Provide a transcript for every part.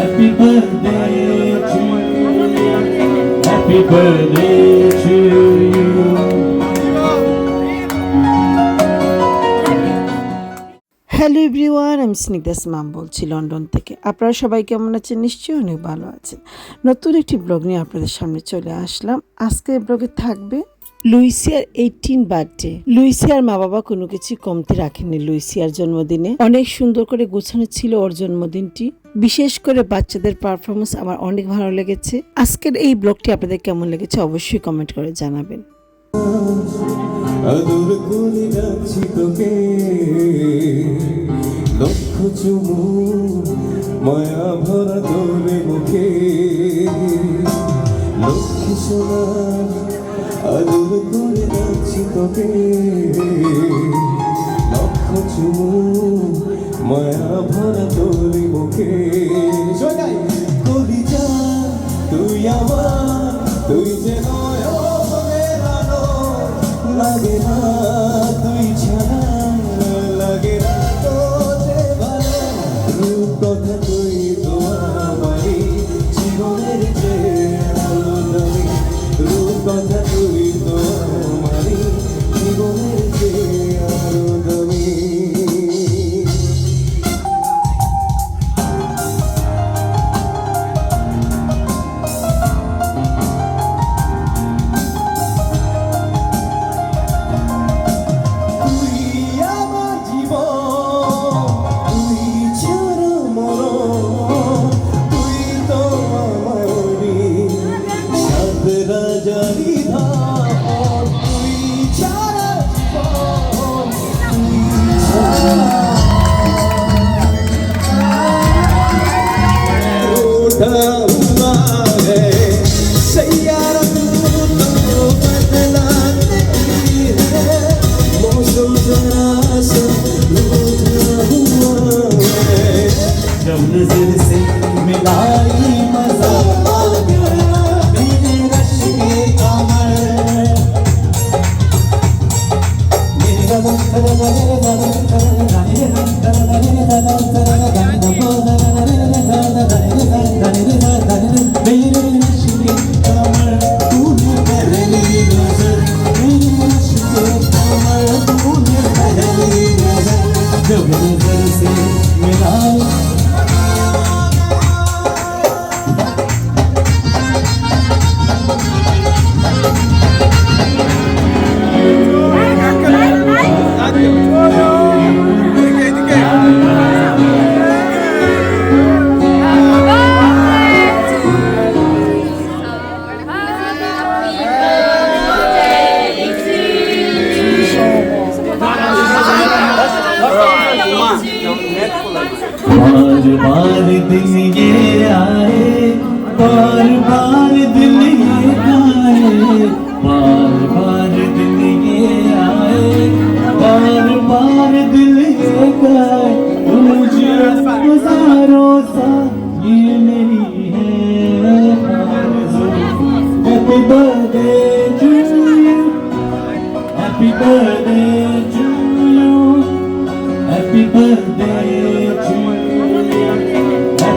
Happy birthday to you. Happy birthday to you. Hello everyone আমি স্নিগ্ধা মাম বলছি London থেকে। আপনারা সবাই কেমন আছেন? নিশ্চয়ই অনেক ভালো আছেন। নতুন একটি ব্লগ নিয়ে আপনাদের সামনে চলে আসলাম। আজকের ব্লগে থাকবে লুইসিয়ার এইটিন বার্থডে। লুইসিয়ার মা বাবা কোনো কিছু কমতি রাখেননি লুইসিয়ার জন্মদিনে। অনেক সুন্দর করে গোছানো ছিল ওর জন্মদিনটি। বিশেষ করে বাচ্চাদের পারফরমেন্স আমার অনেক ভালো লেগেছে। আজকের এই ব্লগটি আপনাদের কেমন লেগেছে অবশ্যই কমেন্ট করে জানাবেন। মুখে। সোনা আদর করে যাচ্ছি তোকে লক্ষ চুমু মায়া ভরা তোর মুখে। दिन ये आए बार बार दिन ये आए बार बार दिन ये आए बार बार दिल ये गाए मुझे हजारों सा ये मेरी है happy birthday to you happy birthday to you Happy birthday to you.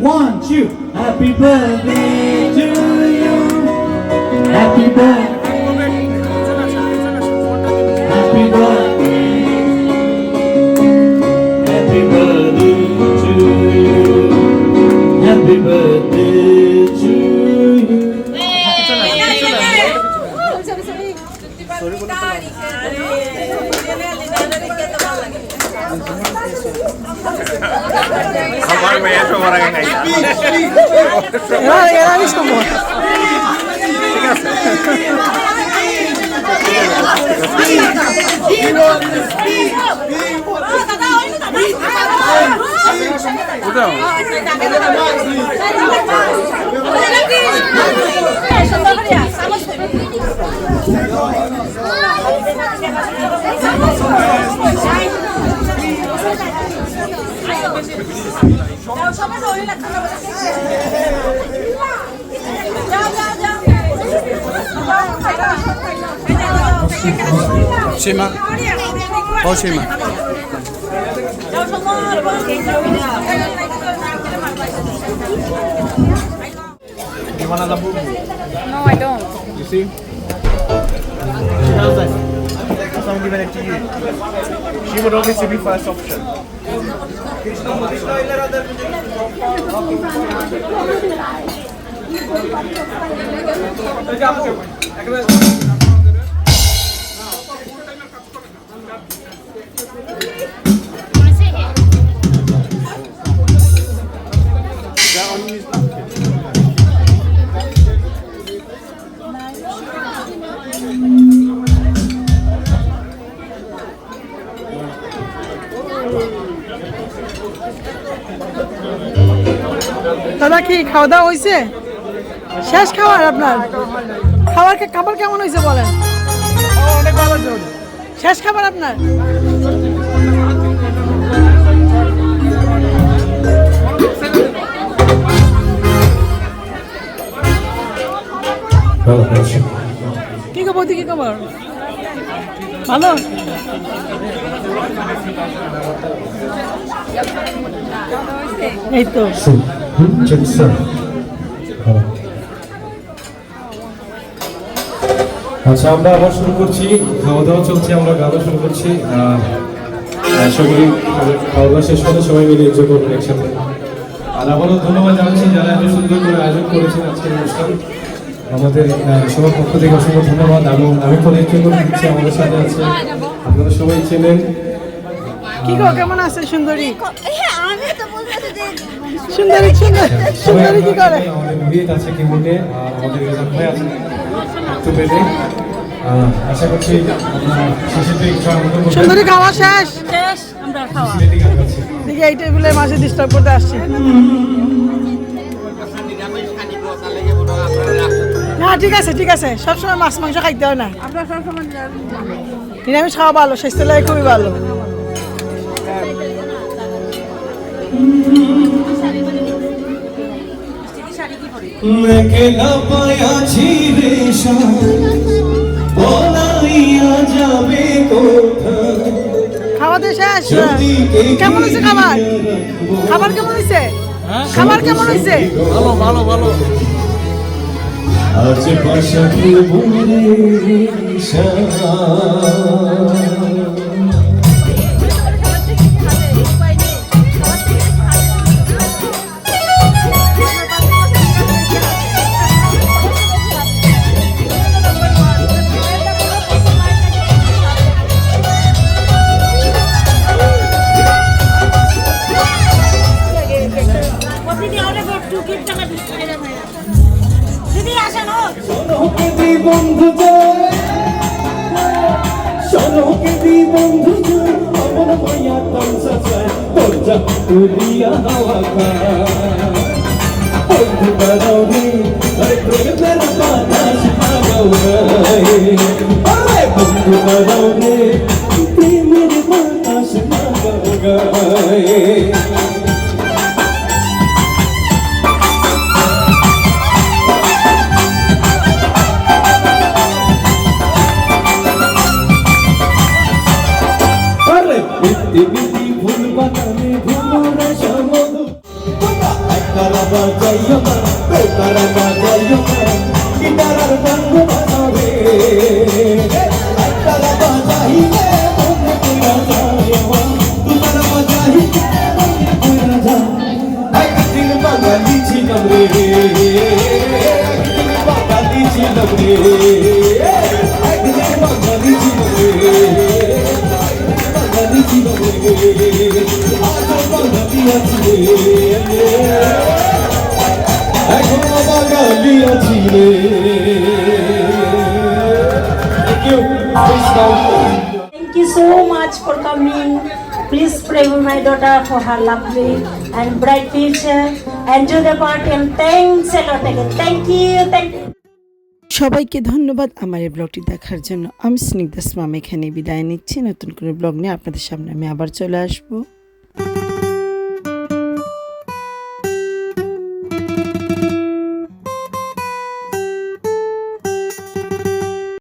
One two happy birthday to you. Happy birthday happy birthday. Happy birthday to you. Happy birthday আমার মেয়ে সবার আগে Shima, Oh, Shima. You want another boo? No, I don't. You see? She knows that. So I'm giving it to you. She would obviously be first option. That one is দাদা কি খাওয়া দাওয়া হয়েছে শেষ খাবার আপনার? খাবার খাবার কেমন হয়েছে বলেন? শেষ খাবার আপনার? কি খবর কি খবর? ভালো? এই তো। আচ্ছা আমরা আবার শুরু করছি। খাওয়া দাওয়া চলছে, আমরা গানও শুরু করছি। আশা করি খাওয়া দাওয়া শেষ করে সবাই মিলে এনজয় করবেন একসাথে। আর আবারও ধন্যবাদ জানাচ্ছি যারা এত সুন্দর করে আয়োজন করেছেন আজকের অনুষ্ঠান। আমাদের সবার পক্ষ থেকে অসংখ্য ধন্যবাদ। এবং আমি পরিচয় করে দিচ্ছি আমাদের সাথে আছে। আপনারা সবাই চেনেন। কি গো কেমন আছে সুন্দরী? হ্যাঁ আমি তো বলতেছি যে সুন্দরী সুন্দরী কি করে? আছে কিবোর্ডে আর আমাদের ভাই আছে পেলে আশা করছি সুন্দরী খাওয়া শেষ? শেষ আমরা খাওয়া। দেখি এই টেবিলের মাঝে ডিস্টার্ব করতে আসছি। না ঠিক আছে ঠিক আছে। সবসময় মাছ মাংস খাইতে হয় না। নিরামিষ। খাওয়া ভালো স্বাস্থ্য লাগে খুবই ভালো। একলা পায়াছি রে বলাইয়া যাবে কোথায়? খাওয়া দিয়ে শেষ। কেমন হয়েছে খাবার? খাবার কেমন হয়েছে? খাবার কেমন হয়েছে? ভালো ভালো ভালো। আজ পাশা তুলিয়া হাওয়া বন্ধু বাড়াও রে আরে প্রেমের বাতাস গায়ে আরে বন্ধু বাড়াও রে। প্রেমের বাতাস ভাগাও বেতারা বাজাইও না গিটারার বন্ধ বাজাবে একতারা বাজাইলে মনে কইরা যায় আমার দুতারা বাজাইলে মনে কইরা যায় একদিন বাঙালি ছিলাম রে একদিন বাঙালি ছিলাম রে একদিন বাঙালি ছিলাম রে বাঙালি ছিল রে আজ বাঙালি আছি Thank you. Thank you so much for coming. Please pray. for my daughter for her lovely and bright future. Enjoy the party and thanks a lot again. Thank you. Thank you. সবাইকে ধন্যবাদ আমার এই ব্লগটি দেখার জন্য আমি স্নিগ্ধা মাম এখানে বিদায় নিচ্ছি নতুন করে ব্লগ নিয়ে আপনাদের সামনে আমি আবার চলে আসব